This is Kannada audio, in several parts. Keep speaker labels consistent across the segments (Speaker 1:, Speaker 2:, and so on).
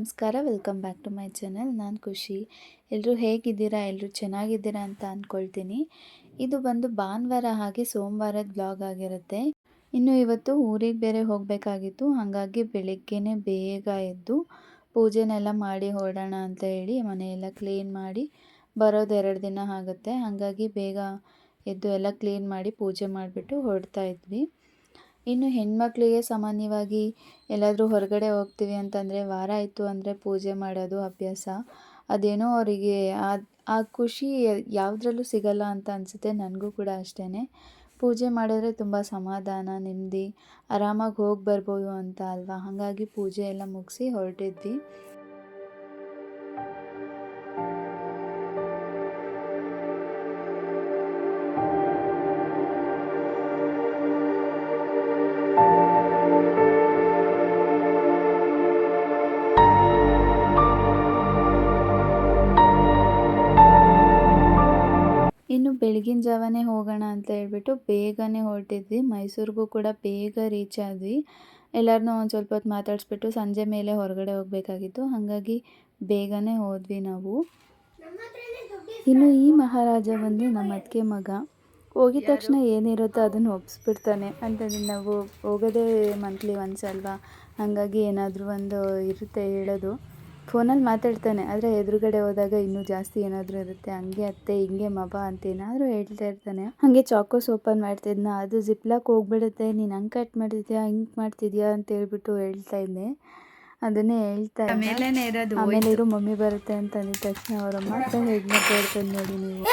Speaker 1: ನಮಸ್ಕಾರ welcome back to my channel ನಾನು ಖುಷಿ. ಎಲ್ಲರೂ ಹೇಗಿದ್ದೀರಾ? ಎಲ್ಲರೂ ಚೆನ್ನಾಗಿದ್ದೀರಾ ಅಂತ ಅಂದ್ಕೊಳ್ತೀನಿ ಇದು ಬಂದು ಭಾನುವಾರ ಹಾಗೆ ಸೋಮವಾರದ ಬ್ಲಾಗ್ ಆಗಿರುತ್ತೆ. ಇನ್ನು ಇವತ್ತು ಊರಿಗೆ ಬೇರೆ ಹೋಗಬೇಕಾಗಿತ್ತು. ಹಾಗಾಗಿ ಬೆಳಗ್ಗೆನೇ ಬೇಗ ಎದ್ದು ಪೂಜೆನೆಲ್ಲ ಮಾಡಿ ಹೊರಡೋಣ ಅಂತ ಹೇಳಿ ಮನೆಯೆಲ್ಲ ಕ್ಲೀನ್ ಮಾಡಿ ಬರೋದು ಎರಡು ದಿನ ಆಗುತ್ತೆ. ಹಾಗಾಗಿ ಬೇಗ ಎದ್ದು ಎಲ್ಲ ಕ್ಲೀನ್ ಮಾಡಿ ಪೂಜೆ ಮಾಡಿಬಿಟ್ಟು ಹೊರಡ್ತಾ ಇದ್ವಿ. ಇನ್ನು ಹೆಣ್ಮಕ್ಳಿಗೆ ಸಾಮಾನ್ಯವಾಗಿ ಎಲ್ಲಾದರೂ ಹೊರಗಡೆ ಹೋಗ್ತೀವಿ ಅಂತಂದರೆ ವಾರ ಆಯಿತು ಅಂದರೆ ಪೂಜೆ ಮಾಡೋದು ಅಭ್ಯಾಸ. ಅದೇನೋ ಅವರಿಗೆ ಆ ಆ ಖುಷಿ ಯಾವುದ್ರಲ್ಲೂ ಸಿಗಲ್ಲ ಅಂತ ಅನಿಸುತ್ತೆ, ನನಗೂ ಕೂಡ ಅಷ್ಟೇ ಪೂಜೆ ಮಾಡಿದ್ರೆ ತುಂಬ ಸಮಾಧಾನ, ನೆಮ್ಮದಿ, ಆರಾಮಾಗಿ ಹೋಗಿ ಬರ್ಬೋದು ಅಂತ ಅಲ್ವಾ? ಹಾಗಾಗಿ ಪೂಜೆ ಎಲ್ಲ ಮುಗಿಸಿ ಹೊರಟಿದ್ವಿ. ಇನ್ನು ಬೆಳಗಿನ ಜಾವನೇ ಹೋಗೋಣ ಅಂತ ಹೇಳ್ಬಿಟ್ಟು ಬೇಗನೆ ಹೊರಟಿದ್ವಿ. ಮೈಸೂರಿಗೂ ಕೂಡ ಬೇಗ ರೀಚ್ ಆದ್ವಿ. ಎಲ್ಲರನ್ನೂ ಒಂದು ಸ್ವಲ್ಪ ಹೊತ್ತು ಮಾತಾಡಿಸ್ಬಿಟ್ಟು ಸಂಜೆ ಮೇಲೆ ಹೊರಗಡೆ ಹೋಗಬೇಕಾಗಿತ್ತು. ಹಾಗಾಗಿ ಬೇಗನೆ ಹೋದ್ವಿ ನಾವು. ಇನ್ನು ಈ ಮಹಾರಾಜ ಬಂದು ನಮ್ಮ ಅತ್ತಿಗೆ ಮಗ. ಹೋಗಿದ ತಕ್ಷಣ ಏನಿರುತ್ತೋ ಅದನ್ನು ಒಪ್ಪಿಸ್ಬಿಡ್ತಾನೆ ಅಂತಂದ್ರೆ ನಾವು ಹೋಗೋದೇ ಮಂತ್ಲಿ ಒನ್ಸ್ ಅಲ್ವಾ? ಹಾಗಾಗಿ ಏನಾದರೂ ಒಂದು ಇರುತ್ತೆ ಹೇಳೋದು. ಫೋನಲ್ಲಿ ಮಾತಾಡ್ತಾನೆ. ಆದರೆ ಎದುರುಗಡೆ ಹೋದಾಗ ಇನ್ನೂ ಜಾಸ್ತಿ ಏನಾದರೂ ಇರುತ್ತೆ. ಹಂಗೆ ಅತ್ತೆ ಹಿಂಗೆ ಮಬ ಅಂತ ಏನಾದರೂ ಹೇಳ್ತಾ ಇರ್ತಾನೆ. ಹಾಗೆ ಚಾಕೋಸ್ ಓಪನ್ ಮಾಡ್ತಿದ್ನ. ಅದು ಜಿಪ್ಲಾಕ್ ಹೋಗ್ಬಿಡುತ್ತೆ. ನೀನು ಹಂಗೆ ಕಟ್ ಮಾಡ್ತಿದ್ಯಾ? ಹಿಂಗೆ ಮಾಡ್ತಿದ್ಯಾ? ಅಂತ ಹೇಳ್ಬಿಟ್ಟು ಹೇಳ್ತಾ ಇದ್ದೆ ಅದನ್ನೇ ಹೇಳ್ತಾ
Speaker 2: ಆಮೇಲೆ ಇರೋದು
Speaker 1: ಆಮೇಲೆ ಇರು ಮಮ್ಮಿ ಬರುತ್ತೆ ಅಂತ ಅಂದಿದ ತಕ್ಷಣ ಅವರ ಮಾತ್ರ ಹೇಗೆ ಮಾತಾಡ್ತಾರೆ ನೋಡಿ ನೀವು.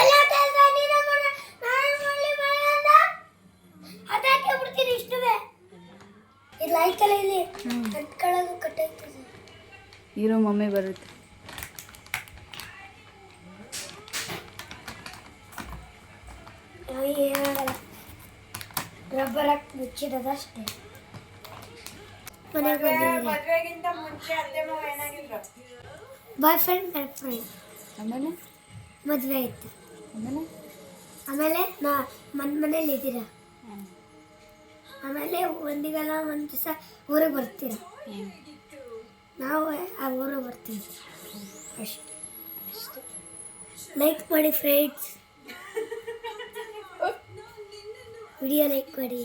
Speaker 3: ಇಲ್ಲಿ ಕಟ್ಕೊಳ್ಳೋದು ಕಟ್ಟಾಯ್ತದೆ
Speaker 1: ಇರೋ ಮಮ್ಮಿ ಬರುತ್ತೆ.
Speaker 3: ರಬ್ಬರ್ ಹಾಕಿ ಬಂದಿದ್ದೀರಿ ಬಾಯ್ ಫ್ರೆಂಡ್ ಗರ್ಲ್ ಫ್ರೆಂಡ್
Speaker 1: ಆಮೇಲೆ?
Speaker 3: ಮದುವೆ ಆಯ್ತು.
Speaker 1: ಆಮೇಲೆ?
Speaker 3: ಆಮೇಲೆ ನಾ ಮನ್ ಮನೇಲಿ ಇದ್ದೀರಾ? ಆಮೇಲೆ ಒಂದಿಗಲ್ಲ ಒಂದು ದಿವಸ ಊರಿಗೆ ಬರ್ತೀರ? ನಾವು ಆ ಊರಿಗೆ ಬರ್ತೀವಿ. ಅಷ್ಟೇ. ಲೈಕ್ ಮಾಡಿ ಫ್ರೆಂಡ್ಸ್ ವಿಡಿಯೋ ಲೈಕ್ ಮಾಡಿ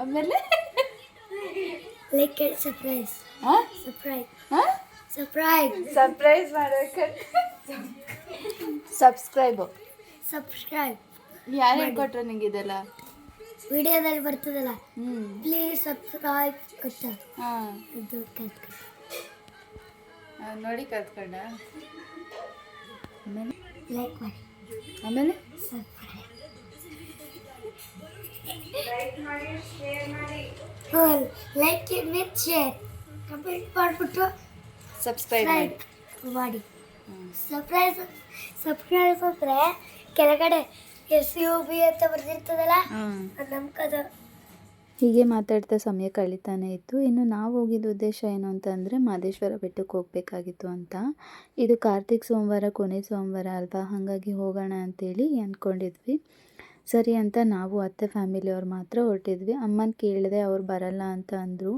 Speaker 1: ಆಮೇಲೆ?
Speaker 3: ಲೈಕ್ ಅಂಡ್ ಸರ್ಪ್ರೈಸ್
Speaker 1: ಹಾಂ
Speaker 3: ಸರ್ಪ್ರೈಸ್
Speaker 1: ಹಾಂ
Speaker 3: ಸರ್ಪ್ರೈಸ್
Speaker 1: ಸರ್ಪ್ರೈಸ್ ಮಾಡಬೇಕು ಸಬ್ಸ್ಕ್ರೈಬ್
Speaker 3: ಸಬ್ಸ್ಕ್ರೈಬ್
Speaker 1: ಯಾರು ಹೇಳ್ಕೊಟ್ರು ನಿಂಗೆ ಇದೆಲ್ಲ
Speaker 3: ವಿಡಿಯೋದಲ್ಲಿ ಬರ್ತದಲ್ಲ? ಪ್ಲೀಸ್ ಸಬ್ಸ್ಕ್ರೈಬ್ ಅಂತ
Speaker 1: ಹಾಂ.
Speaker 3: ಅದು ಕಲ್ತ್ಕೊ.
Speaker 1: ನೋಡಿ ಕಲ್ತ್ಕೊಂಡ. ಆಮೇಲೆ?
Speaker 3: ಲೈಕ್ ಮಾಡಿ.
Speaker 1: ಆಮೇಲೆ?
Speaker 3: Subscribe like with share comment ಮಾಡಿಬಿಟ್ಟು
Speaker 1: ಸಬ್ಸ್ಕ್ರೈಬ್ ಮಾಡಿ.
Speaker 3: ಸರ್ಪ್ರೈಸ್ ಸರ್ಪ್ರೈಸ್ ಅಂದರೆ ಕೆಳಗಡೆ ಎಸ್ ಯು ಬಿ ಅಂತ ಬರ್ದಿರ್ತದಲ್ಲ?
Speaker 1: ಹಾಂ
Speaker 3: ಅದು ನಮ್ಮ ಕದ
Speaker 1: ಹೀಗೆ ಮಾತಾಡ್ತಾ ಸಮಯ ಕಳೀತಾನೆ ಇತ್ತು. ಇನ್ನು ನಾವು ಹೋಗಿದ್ದ ಉದ್ದೇಶ ಏನು ಅಂತಂದರೆ ಮಾದೇಶ್ವರ ಬೆಟ್ಟಕ್ಕೆ ಹೋಗಬೇಕಾಗಿತ್ತು ಅಂತ. ಇದು ಕಾರ್ತಿಕ್ ಸೋಮವಾರ ಕೊನೆ ಸೋಮವಾರ ಅಲ್ವಾ? ಹಾಗಾಗಿ ಹೋಗೋಣ ಅಂತೇಳಿ ಅಂದ್ಕೊಂಡಿದ್ವಿ. ಸರಿ ಅಂತ ನಾವು ಅತ್ತೆ ಫ್ಯಾಮಿಲಿಯವ್ರು ಮಾತ್ರ ಹೊರಟಿದ್ವಿ. ಅಮ್ಮನ ಕೇಳಿದೆ ಅವ್ರು ಬರಲ್ಲ ಅಂತ ಅಂದರು.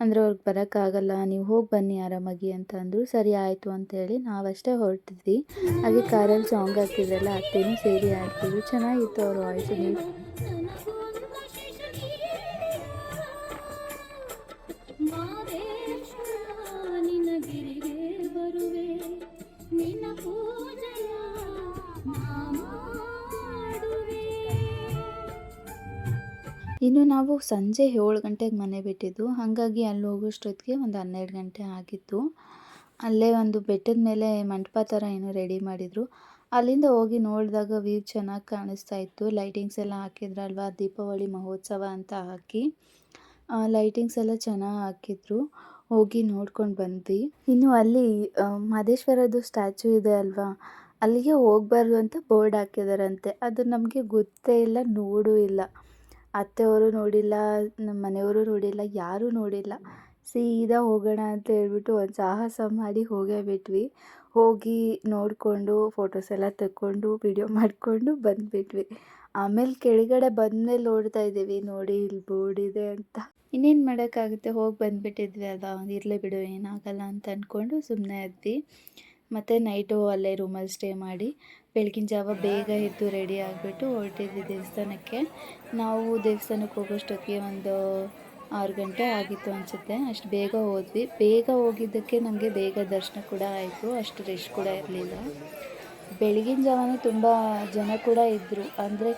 Speaker 1: ಅಂದರೆ ಅವ್ರಿಗೆ ಬರೋಕ್ಕಾಗಲ್ಲ, ನೀವು ಹೋಗಿ ಬನ್ನಿ ಆರಾಮಾಗಿ ಅಂತ ಅಂದರು. ಸರಿ ಆಯಿತು ಅಂತೇಳಿ ನಾವಷ್ಟೇ ಹೊರಟಿದ್ವಿ. ಹಾಗೆ ಕಾರಲ್ಲಿ ಸಾಂಗ್ ಹಾಕ್ತಿದ್ರಲ್ಲ ಅತ್ತೆನೂ ಸೇರಿ ಆಡ್ತಿದ್ರು ಚೆನ್ನಾಗಿತ್ತು ಅವ್ರ ವಾಯ್ಸು ಇನ್ನು ನಾವು ಸಂಜೆ ಏಳು ಗಂಟೆಗೆ ಮನೆ ಬಿಟ್ಟಿದ್ದು, ಹಾಗಾಗಿ ಅಲ್ಲಿ ಹೋಗೋಷ್ಟೊತ್ತಿಗೆ ಒಂದು ಹನ್ನೆರಡು ಗಂಟೆ ಆಗಿತ್ತು. ಅಲ್ಲೇ ಒಂದು ಬೆಟ್ಟದ ಮೇಲೆ ಮಂಟಪ ಥರ ಏನೋ ರೆಡಿ ಮಾಡಿದರು. ಅಲ್ಲಿಂದ ಹೋಗಿ ನೋಡಿದಾಗ ವ್ಯೂ ಚೆನ್ನಾಗಿ ಕಾಣಿಸ್ತಾ ಇತ್ತು. ಲೈಟಿಂಗ್ಸ್ ಎಲ್ಲ ಹಾಕಿದ್ರಲ್ವಾ? ದೀಪಾವಳಿ ಮಹೋತ್ಸವ ಅಂತ ಹಾಕಿ. ಲೈಟಿಂಗ್ಸ್ ಎಲ್ಲ ಚೆನ್ನಾಗಿ ಹಾಕಿದ್ರು. ಹೋಗಿ ನೋಡ್ಕೊಂಡು ಬಂದ್ವಿ. ಇನ್ನು ಅಲ್ಲಿ ಮಹದೇಶ್ವರದ್ದು ಸ್ಟ್ಯಾಚು ಇದೆ ಅಲ್ವಾ? ಅಲ್ಲಿಗೆ ಹೋಗ್ಬಾರ್ದು ಅಂತ ಬೋರ್ಡ್ ಹಾಕಿದಾರಂತೆ. ಅದು ನಮಗೆ ಗೊತ್ತೇ ಇಲ್ಲ, ನೋಡೂ ಇಲ್ಲ. ಅತ್ತೆಯವರು ನೋಡಿಲ್ಲ ನಮ್ಮ ಮನೆಯವರು ನೋಡಿಲ್ಲ, ಯಾರೂ ನೋಡಿಲ್ಲ. ಸೀದಾ ಹೋಗೋಣ ಅಂತ ಹೇಳ್ಬಿಟ್ಟು ಒಂದು ಸಾಹಸ ಮಾಡಿ ಹೋಗೇ ಬಿಟ್ವಿ. ಹೋಗಿ ನೋಡಿಕೊಂಡು ಫೋಟೋಸ್ ಎಲ್ಲ ತೆಕ್ಕೊಂಡು ವಿಡಿಯೋ ಮಾಡಿಕೊಂಡು ಬಂದುಬಿಟ್ವಿ. ಆಮೇಲೆ ಕೆಳಗಡೆ ಬಂದಮೇಲೆ ನೋಡ್ತಾ ಇದ್ದೀವಿ, ನೋಡಿ ಇಲ್ಲಿ ಬೋರ್ಡ್ ಇದೆ ಅಂತ. ಇನ್ನೇನು ಮಾಡೋಕ್ಕಾಗುತ್ತೆ? ಹೋಗಿ ಬಂದುಬಿಟ್ಟಿದ್ವಿ ಅದ. ಇರಲೇ ಬಿಡು, ಏನಾಗಲ್ಲ ಅಂತ ಅಂದ್ಕೊಂಡು ಸುಮ್ಮನೆ ಇದ್ವಿ. ಮತ್ತು ನೈಟು ಅಲ್ಲೇ ರೂಮಲ್ಲಿ ಸ್ಟೇ ಮಾಡಿ ಬೆಳಗಿನ ಜಾವ ಬೇಗ ಎದ್ದು ರೆಡಿ ಆಗಿಬಿಟ್ಟು ಹೊರಟಿದ್ವಿ ದೇವಸ್ಥಾನಕ್ಕೆ. ನಾವು ದೇವಸ್ಥಾನಕ್ಕೆ ಹೋಗೋಷ್ಟೊತ್ತಿಗೆ ಒಂದು ಆರು ಗಂಟೆ ಆಗಿತ್ತು ಅನಿಸುತ್ತೆ. ಅಷ್ಟು ಬೇಗ ಹೋದ್ವಿ. ಬೇಗ ಹೋಗಿದ್ದಕ್ಕೆ ನಮಗೆ ಬೇಗ ದರ್ಶನ ಕೂಡ ಆಯಿತು. ಅಷ್ಟು ರಶ್ ಕೂಡ ಇರಲಿಲ್ಲ. ಬೆಳಗಿನ ಜಾವನೇ ತುಂಬ ಜನ ಕೂಡ ಇದ್ದರು ಅಂದರೆ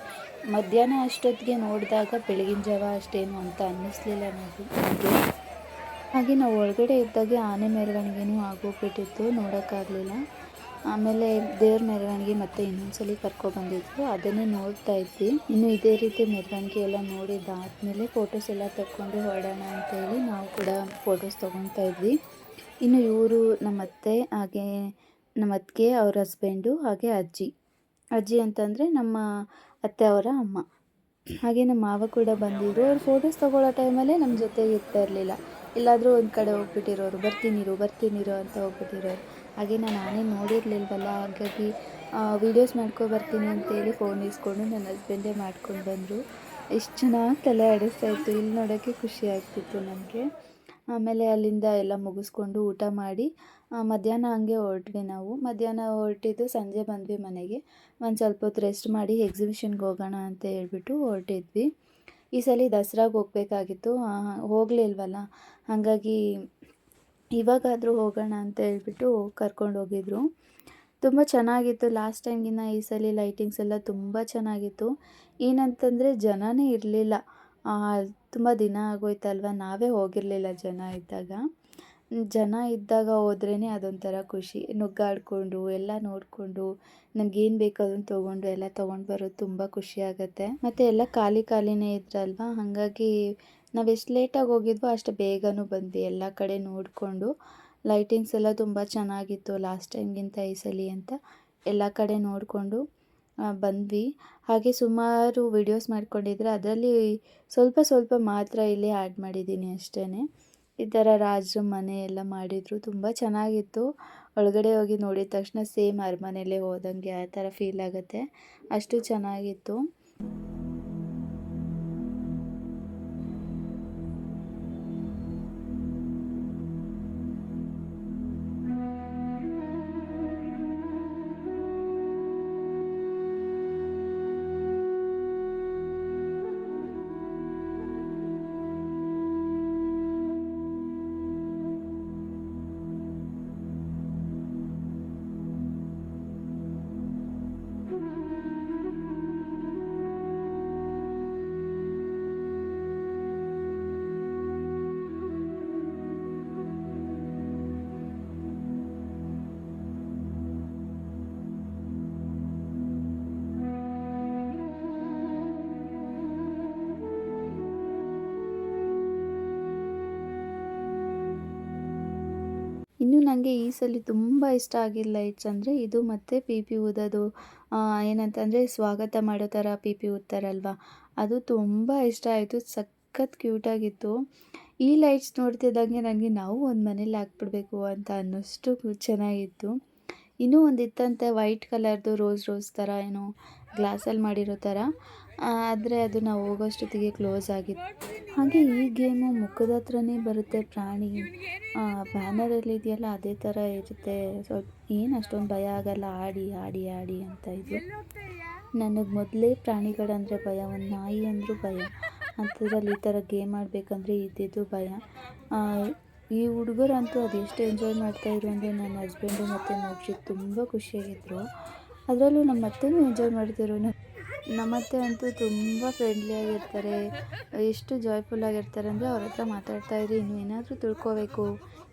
Speaker 1: ಮಧ್ಯಾಹ್ನ ಅಷ್ಟೊತ್ತಿಗೆ ನೋಡಿದಾಗ ಬೆಳಗಿನ ಜಾವ ಅಷ್ಟೇನು ಅಂತ ಅನ್ನಿಸ್ಲಿಲ್ಲ ನಮಗೆ. ಹಾಗೆ ನಾವು ಒಳಗಡೆ ಇದ್ದಾಗೆ ಆನೆ ಮೆರವಣಿಗೆನೂ ಆಗೋಗ್ಬಿಟ್ಟಿತ್ತು, ನೋಡೋಕ್ಕಾಗಲಿಲ್ಲ. ಆಮೇಲೆ ದೇವ್ರ ಮೆರವಣಿಗೆ ಮತ್ತೆ ಇನ್ನೊಂದ್ಸಲಿ ಕರ್ಕೊಬಂದಿದ್ರು ಅದನ್ನೇ ನೋಡ್ತಾ ಇದ್ವಿ. ಇನ್ನು ಇದೇ ರೀತಿ ಮೆರವಣಿಗೆ ಎಲ್ಲ ನೋಡಿದ್ದಾದಮೇಲೆ ಫೋಟೋಸ್ ಎಲ್ಲ ತಕ್ಕೊಂಡು ಹೊರಡೋಣ ಅಂತೇಳಿ ನಾವು ಕೂಡ ಫೋಟೋಸ್ ತೊಗೊತಾ ಇದ್ವಿ. ಇನ್ನು ಇವರು ನಮ್ಮ ಅತ್ತೆ, ಹಾಗೆ ನಮ್ಮ ಅತ್ತಿಗೆ, ಅವ್ರ ಹಸ್ಬೆಂಡು ಹಾಗೆ ಅಜ್ಜಿ. ಅಜ್ಜಿ ಅಂತಂದರೆ ನಮ್ಮ ಅತ್ತೆ ಅವರ ಅಮ್ಮ. ಹಾಗೆ ನಮ್ಮ ಮಾವ ಕೂಡ ಬಂದಿದ್ರು. ಅವ್ರು ಫೋಟೋಸ್ ತೊಗೊಳ್ಳೋ ಟೈಮಲ್ಲೇ ನಮ್ಮ ಜೊತೆಗೆ ಇರ್ತಾ ಇರಲಿಲ್ಲ. ಎಲ್ಲಾದರೂ ಒಂದು ಕಡೆ ಹೋಗ್ಬಿಟ್ಟಿರೋರು, ಬರ್ತೀನಿರು ಬರ್ತೀನಿರು ಅಂತ ಹೋಗ್ಬಿಟ್ಟಿರೋರು. ಹಾಗೆ ನಾನು ನಾನೇ ನೋಡಿರಲಿಲ್ವಲ್ಲ, ಹಾಗಾಗಿ ವೀಡಿಯೋಸ್ ಮಾಡ್ಕೊ ಬರ್ತೀನಿ ಅಂತೇಳಿ ಫೋನ್ ಇಸ್ಕೊಂಡು ನನ್ನ ಹಸ್ಬೆಂಡೇ ಮಾಡ್ಕೊಂಡು ಬಂದರು. ಎಷ್ಟು ಚೆನ್ನಾಗಿ ತಲೆ ಆಡಿಸ್ತಾ ಇತ್ತು. ಇಲ್ಲಿ ನೋಡೋಕ್ಕೆ ಖುಷಿ ಆಗ್ತಿತ್ತು ನನಗೆ. ಆಮೇಲೆ ಅಲ್ಲಿಂದ ಎಲ್ಲ ಮುಗಿಸ್ಕೊಂಡು ಊಟ ಮಾಡಿ ಮಧ್ಯಾಹ್ನ ಹಂಗೆ ಹೊರಟ್ವಿ ನಾವು. ಮಧ್ಯಾಹ್ನ ಹೊರಟಿದ್ದು ಸಂಜೆ ಬಂದ್ವಿ ಮನೆಗೆ. ಒಂದು ಸ್ವಲ್ಪ ಹೊತ್ತು ರೆಸ್ಟ್ ಮಾಡಿ ಎಕ್ಸಿಬಿಷನ್ಗೆ ಹೋಗೋಣ ಅಂತ ಹೇಳ್ಬಿಟ್ಟು ಹೊರಟಿದ್ವಿ. ಈ ಸಲ ದಸರಾಗೆ ಹೋಗ್ಬೇಕಾಗಿತ್ತು. ಹೋಗಲಿಲ್ವಲ್ಲ? ಹಾಗಾಗಿ ಇವಾಗಾದರೂ ಹೋಗೋಣ ಅಂತ ಹೇಳ್ಬಿಟ್ಟು ಕರ್ಕೊಂಡು ಹೋಗಿದ್ರು. ತುಂಬ ಚೆನ್ನಾಗಿತ್ತು. ಲಾಸ್ಟ್ ಟೈಮ್ಗಿನ್ನ ಈ ಸಲ ಲೈಟಿಂಗ್ಸ್ ಎಲ್ಲ ತುಂಬ ಚೆನ್ನಾಗಿತ್ತು. ಏನಂತಂದರೆ ಜನನೇ ಇರಲಿಲ್ಲ. ತುಂಬ ದಿನ ಆಗೋಯ್ತಲ್ವ? ನಾವೇ ಹೋಗಿರಲಿಲ್ಲ ಜನ ಇದ್ದಾಗ. ಜನ ಇದ್ದಾಗ ಹೋದ್ರೇ ಅದೊಂಥರ ಖುಷಿ. ನುಗ್ಗಾಡಿಕೊಂಡು, ಎಲ್ಲ ನೋಡಿಕೊಂಡು ನಮ್ಗೇನು ಬೇಕು ಅದನ್ನು ತೊಗೊಂಡು, ಎಲ್ಲ ತೊಗೊಂಡು ಬರೋದು ತುಂಬ ಖುಷಿ ಆಗುತ್ತೆ. ಮತ್ತು ಎಲ್ಲ ಖಾಲಿ ಖಾಲಿನೇ ಇದ್ರಲ್ವಾ? ಹಾಗಾಗಿ ನಾವು ಎಷ್ಟು ಲೇಟಾಗಿ ಹೋಗಿದ್ವೋ ಅಷ್ಟು ಬೇಗನೂ ಬಂದ್ವಿ ಎಲ್ಲ ಕಡೆ ನೋಡಿಕೊಂಡು. ಲೈಟಿಂಗ್ಸ್ ಎಲ್ಲ ತುಂಬ ಚೆನ್ನಾಗಿತ್ತು ಲಾಸ್ಟ್ ಟೈಮ್ಗಿಂತ ಈ ಸಲ ಅಂತ. ಎಲ್ಲ ಕಡೆ ನೋಡಿಕೊಂಡು ಬಂದ್ವಿ. ಹಾಗೆ ಸುಮಾರು ವಿಡಿಯೋಸ್ ಮಾಡ್ಕೊಂಡಿದ್ರೆ ಅದರಲ್ಲಿ ಸ್ವಲ್ಪ ಸ್ವಲ್ಪ ಮಾತ್ರ ಇಲ್ಲಿ ಆ್ಯಡ್ ಮಾಡಿದ್ದೀನಿ ಅಷ್ಟೇ ಈ ಥರ ರಾಜರ ಮನೆ ಎಲ್ಲ ಮಾಡಿದರು, ತುಂಬ ಚೆನ್ನಾಗಿತ್ತು. ಒಳಗಡೆ ಹೋಗಿ ನೋಡಿದ ತಕ್ಷಣ ಸೇಮ್ ಅರಮನೆಯಲ್ಲೇ ಹೋದಂಗೆ ಆ ಥರ ಫೀಲ್ ಆಗುತ್ತೆ. ಅಷ್ಟು ಚೆನ್ನಾಗಿತ್ತು. ನನಗೆ ಈ ಸಲ ತುಂಬ ಇಷ್ಟ ಆಗಿಲ್ಲ ಲೈಟ್ಸ್ ಅಂದರೆ ಇದು ಮತ್ತು ಪಿ ಪಿ ಊದೋದು ಏನಂತಂದರೆ ಸ್ವಾಗತ ಮಾಡೋ ಥರ ಪಿ ಪಿ ಊದ್ತಾರಲ್ವ ಅದು ತುಂಬ ಇಷ್ಟ ಆಯಿತು. ಸಖತ್ ಕ್ಯೂಟಾಗಿತ್ತು ಈ ಲೈಟ್ಸ್ ನೋಡ್ತಿದ್ದಂಗೆ ನನಗೆ ನಾವು ಒಂದು ಮನೇಲಿ ಹಾಕ್ಬಿಡ್ಬೇಕು ಅಂತ ಅನ್ನೋಷ್ಟು ಚೆನ್ನಾಗಿತ್ತು. ಇನ್ನೂ ಒಂದು ಇತ್ತಂತೆ ವೈಟ್ ಕಲರ್ದು ರೋಸ್ ರೋಸ್ ಥರ ಏನೋ ಗ್ಲಾಸಲ್ಲಿ ಮಾಡಿರೋ ಥರ ಆದರೆ ಅದು ನಾವು ಹೋಗೋಷ್ಟೊತ್ತಿಗೆ ಕ್ಲೋಸ್ ಆಗಿತ್ತು. ಹಾಗೆ ಈ ಗೇಮು ಮುಖದ ಹತ್ರನೇ ಬರುತ್ತೆ ಪ್ರಾಣಿ. ಬ್ಯಾನರಲ್ಲಿ ಇದೆಯಲ್ಲ, ಅದೇ ಥರ ಇರುತ್ತೆ. ಸ್ವಲ್ಪ ಏನು ಅಷ್ಟೊಂದು ಭಯ ಆಗಲ್ಲ, ಆಡಿ ಆಡಿ ಆಡಿ ಅಂತ ಇದು. ನನಗೆ ಮೊದಲೇ ಪ್ರಾಣಿಗಳಂದರೆ ಭಯ, ಒಂದು ನಾಯಿ ಅಂದರೂ ಭಯ. ಅಂಥದ್ರಲ್ಲಿ ಈ ಥರ ಗೇಮ್ ಆಡಬೇಕಂದ್ರೆ ಇದ್ದಿದ್ದು ಭಯ. ಈ ಹುಡುಗರಂತೂ ಅದು ಎಷ್ಟು ಎಂಜಾಯ್ ಮಾಡ್ತಾಯಿದ್ರು ಅಂದರೆ ನನ್ನ ಹಸ್ಬೆಂಡು ಮತ್ತು ಮೋಕ್ಷಿ ತುಂಬ ಖುಷಿಯಾಗಿದ್ದರು ಅದರಲ್ಲೂ ನಮ್ಮ ಅತ್ತೆನೂ ಎಂಜಾಯ್ ಮಾಡ್ತಿದ್ರು. ನಮ್ಮ ಅತ್ತೆ ಅಂತೂ ತುಂಬ ಫ್ರೆಂಡ್ಲಿಯಾಗಿರ್ತಾರೆ ಎಷ್ಟು ಜಾಯ್ಫುಲ್ ಆಗಿರ್ತಾರೆ ಅಂದರೆ ಅವ್ರ ಹತ್ರ ಮಾತಾಡ್ತಾ ಇರಿ ಇನ್ನು ಏನಾದರೂ ತಿಳ್ಕೋಬೇಕು,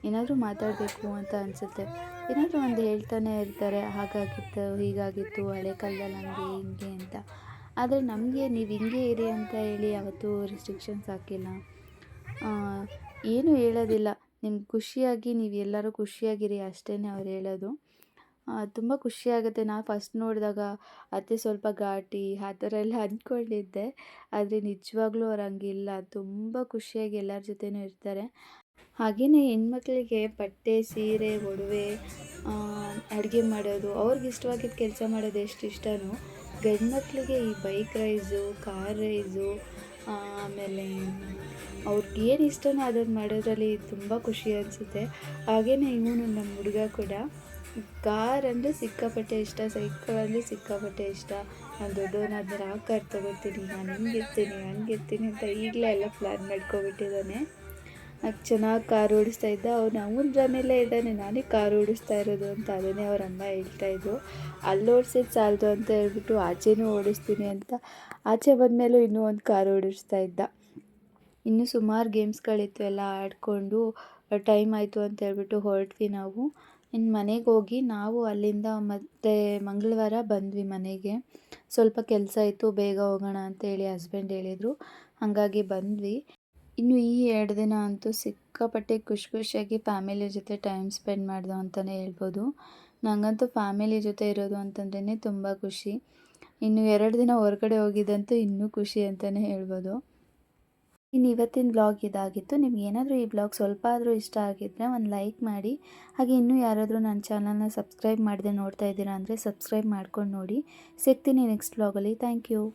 Speaker 1: ಏನಾದರೂ ಮಾತಾಡಬೇಕು ಅಂತ ಅನಿಸುತ್ತೆ. ಏನಾದರೂ ಒಂದು ಹೇಳ್ತಾನೆ ಇರ್ತಾರೆ, ಹಾಗಾಗಿತ್ತು, ಹೀಗಾಗಿತ್ತು, ಹಳೆ ಕಾಲದಲ್ಲಿ ಹಂಗೆ, ಹಿಂಗೆ ಅಂತ. ಆದರೆ ನಮಗೆ ನೀವು ಹಿಂಗೆ ಇರಿ ಅಂತ ಹೇಳಿ ಯಾವತ್ತೂ ರಿಸ್ಟ್ರಿಕ್ಷನ್ಸ್ ಹಾಕಿಲ್ಲ. ಏನೂ ಹೇಳೋದಿಲ್ಲ. ನಿಮ್ಗೆ ಖುಷಿಯಾಗಿ, ನೀವು ಎಲ್ಲರೂ ಖುಷಿಯಾಗಿರಿ ಅಷ್ಟೇ ಅವ್ರು ಹೇಳೋದು. ತುಂಬ ಖುಷಿಯಾಗುತ್ತೆ ನಾನು ಫಸ್ಟ್ ನೋಡಿದಾಗ ಅತ್ತೆ ಸ್ವಲ್ಪ ಘಾಟಿ ಆ ಥರ ಎಲ್ಲ ಅಂದ್ಕೊಂಡಿದ್ದೆ ಆದರೆ ನಿಜವಾಗ್ಲೂ ಅವ್ರು ಹಂಗಿಲ್ಲ. ತುಂಬ ಖುಷಿಯಾಗಿ ಎಲ್ಲರ ಜೊತೆಯೂ ಇರ್ತಾರೆ. ಹಾಗೆಯೇ ಹೆಣ್ಮಕ್ಳಿಗೆ ಬಟ್ಟೆ, ಸೀರೆ, ಒಡವೆ ಅಡುಗೆ ಮಾಡೋದು, ಅವ್ರಿಗೆ ಇಷ್ಟವಾಗಿದ್ದ ಕೆಲಸ ಮಾಡೋದು ಎಷ್ಟು ಇಷ್ಟನೋ ಗಂಡು ಮಕ್ಕಳಿಗೆ ಈ ಬೈಕ್ ರೈಸು ಕಾರ್ ರೈಸು ಆಮೇಲೆ ಅವ್ರಿಗೆ ಏನು ಇಷ್ಟನೋ ಅದನ್ನು ಮಾಡೋದ್ರಲ್ಲಿ ತುಂಬ ಖುಷಿ ಅನಿಸುತ್ತೆ. ಹಾಗೆಯೇ ಇವನು ನಮ್ಮ ಹುಡುಗ ಕೂಡ. ಕಾರ್ ಅಂದರೆ ಸಿಕ್ಕಾಪಟ್ಟೆ ಇಷ್ಟ ಸೈಕಲ್ ಅಂದರೆ ಸಿಕ್ಕಾಪಟ್ಟೆ ಇಷ್ಟ. ನಾನು ದೊಡ್ಡವನಾದ್ಮೇಲೆ ಆ ಕಾರ್ ತೊಗೊಳ್ತೀನಿ, ನಾನು ಹಿಂಗಿರ್ತೀನಿ ಹಂಗಿರ್ತೀನಿ ಅಂತ ಈಗಲೇ ಎಲ್ಲ ಪ್ಲ್ಯಾನ್ ಮಾಡ್ಕೊಬಿಟ್ಟಿದ್ದಾನೆ ಅದು ಚೆನ್ನಾಗಿ ಕಾರ್ ಓಡಿಸ್ತಾ ಇದ್ದ, ಅವ್ನು ಅವನ ಮೇಲೆ ಇದ್ದಾನೆ, ನಾನೇ ಕಾರ್ ಓಡಿಸ್ತಾ ಇರೋದು ಅಂತ ಅದನ್ನೇ ಅವ್ರ ಅಮ್ಮ ಹೇಳ್ತಾ ಇದ್ರು. ಅಲ್ಲಿ ಓಡಿಸಿದ್ದು ಸಾಲದು ಅಂತ ಹೇಳ್ಬಿಟ್ಟು ಆಚೆನೂ ಓಡಿಸ್ತೀನಿ ಅಂತ ಆಚೆ ಬಂದಮೇಲೂ ಇನ್ನೂ ಒಂದು ಕಾರ್ ಓಡಿಸ್ತಾ ಇದ್ದ. ಇನ್ನೂ ಸುಮಾರು ಗೇಮ್ಸ್ಗಳಿತ್ತು ಎಲ್ಲ ಆಡಿಕೊಂಡು, ಟೈಮ್ ಆಯಿತು ಅಂತ ಹೇಳ್ಬಿಟ್ಟು ಹೊರಟ್ವಿ ನಾವು. ಇನ್ನು ಮನೆಗೆ ಹೋಗಿ ನಾವು ಅಲ್ಲಿಂದ ಮತ್ತೆ ಮಂಗಳವಾರ ಬಂದ್ವಿ ಮನೆಗೆ. ಸ್ವಲ್ಪ ಕೆಲಸ ಇತ್ತು, ಬೇಗ ಹೋಗೋಣ ಅಂತ ಹೇಳಿ ಹಸ್ಬೆಂಡ್ ಹೇಳಿದರು. ಹಾಗಾಗಿ ಬಂದ್ವಿ. ಇನ್ನು ಈ ಎರಡು ದಿನ ಅಂತೂ ಸಿಕ್ಕಾಪಟ್ಟೆ ಖುಷಿ ಖುಷಿಯಾಗಿ ಫ್ಯಾಮಿಲಿ ಜೊತೆ ಟೈಮ್ ಸ್ಪೆಂಡ್ ಮಾಡ್ದೋ ಅಂತಲೇ ಹೇಳ್ಬೋದು. ನನಗಂತೂ ಫ್ಯಾಮಿಲಿ ಜೊತೆ ಇರೋದು ಅಂತಂದ್ರೇ ತುಂಬ ಖುಷಿ. ಇನ್ನು ಎರಡು ದಿನ ಹೊರಗಡೆ ಹೋಗಿದ್ದಂತೂ ಇನ್ನೂ ಖುಷಿ ಅಂತಲೇ ಹೇಳ್ಬೋದು. ಇನ್ನು ಇವತ್ತಿನ ಬ್ಲಾಗ್ ಇದಾಗಿತ್ತು. ನಿಮ್ಗೆ ಏನಾದರೂ ಈ ಬ್ಲಾಗ್ ಸ್ವಲ್ಪ ಆದರೂ ಇಷ್ಟ ಆಗಿದ್ದರೆ ಒಂದು ಲೈಕ್ ಮಾಡಿ. ಹಾಗೆ ಇನ್ನೂ ಯಾರಾದರೂ ನನ್ನ ಚಾನಲ್ನ ಸಬ್ಸ್ಕ್ರೈಬ್ ಮಾಡದೆ ನೋಡ್ತಾ ಇದ್ದೀರಾ ಅಂದರೆ ಸಬ್ಸ್ಕ್ರೈಬ್ ಮಾಡ್ಕೊಂಡು ನೋಡಿ. ಸಿಗ್ತೀನಿ ನೆಕ್ಸ್ಟ್ ಬ್ಲಾಗಲ್ಲಿ ಥ್ಯಾಂಕ್ ಯು